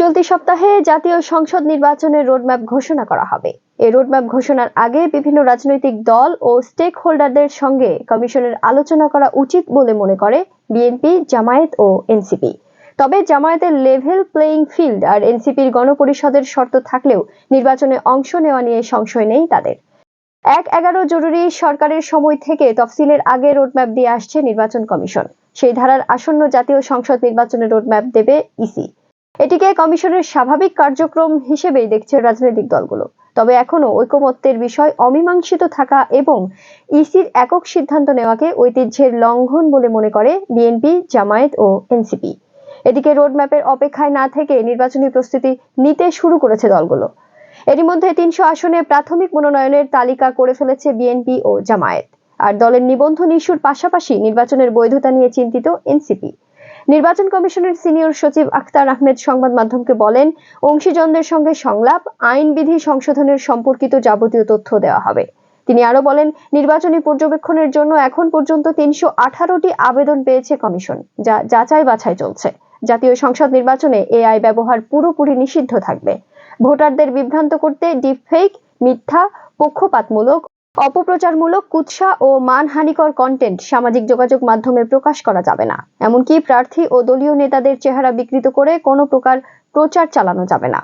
চলতি সপ্তাহে জাতীয় সংসদ নির্বাচনের রোডম্যাপ ঘোষণা করা হবে। এই রোডম্যাপ ঘোষণার আগে বিভিন্ন রাজনৈতিক দল ও স্টেক হোল্ডারদের সঙ্গে কমিশনের আলোচনা করা উচিত বলে মনে করে বিএনপি, জামায়াত ও এনসিপি। তবে জামায়াতের লেভেল প্লেয়িং ফিল্ড আর এনসিপির গণপরিষদের শর্ত থাকলেও নির্বাচনে অংশ নেওয়া নিয়ে সংশয় নেই তাদের। এক এগারো জরুরি সরকারের সময় থেকে তফসিলের আগে রোডম্যাপ দিয়ে আসছে নির্বাচন কমিশন। সেই ধারার আসন্ন জাতীয় সংসদ নির্বাচনের রোডম্যাপ দেবে ইসি। এটিকে কমিশনের স্বাভাবিক কার্যক্রম হিসেবেই দেখছে রাজনৈতিক দলগুলো। তবে এখনও ঐকমত্যের বিষয় অমীমাংসিত থাকা এবং ইসির একক সিদ্ধান্ত নেওয়াকে ঐতিহ্যের লঙ্ঘন বলে মনে করে বিএনপি, জামায়াত ও এনসিপি। এদিকে রোডম্যাপের অপেক্ষায় না থেকে নির্বাচনী প্রস্তুতি নিতে শুরু করেছে দলগুলো। এরই মধ্যে তিনশো আসনে প্রাথমিক মনোনয়নের তালিকা করে ফেলেছে বিএনপি ও জামায়াত। আর দলের নিবন্ধন ইস্যুর পাশাপাশি নির্বাচনের বৈধতা নিয়ে চিন্তিত এনসিপি। নির্বাচন কমিশনের সিনিয়র সচিব আখতার আহমেদ সংবাদ মাধ্যমকে বলেন, অংশীজনদের সঙ্গে সংলাপ, আইনবিধি সংশোধনের সম্পর্কিত যাবতীয় তথ্য দেওয়া হবে। তিনি আরও বলেন, নির্বাচনী পর্যবেক্ষণের জন্য এখন পর্যন্ত তিনশো আঠারোটি আবেদন পেয়েছে কমিশন, যা যাচাই বাছাই চলছে। জাতীয় সংসদ নির্বাচনে এআই ব্যবহার পুরোপুরি নিষিদ্ধ থাকবে। ভোটারদের বিভ্রান্ত করতে ডিপফেক, মিথ্যা, পক্ষপাতমূলক অপপ্রচারমূলক কুৎসা ও মানহানিকর কন্টেন্ট সামাজিক যোগাযোগ মাধ্যমে প্রকাশ করা যাবে না। এমনকি প্রার্থী ও দলীয় নেতাদের চেহারা বিকৃত করে কোনো প্রকার প্রচার চালানো যাবে না।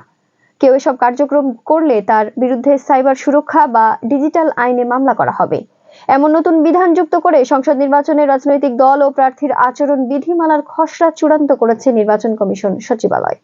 কেউ এসব কার্যক্রম করলে তার বিরুদ্ধে সাইবার সুরক্ষা বা ডিজিটাল আইনে মামলা করা হবে। এমন নতুন বিধান যুক্ত করে সংসদ নির্বাচনে রাজনৈতিক দল ও প্রার্থীর আচরণ বিধিমালার খসড়া চূড়ান্ত করেছে নির্বাচন কমিশন সচিবালয়।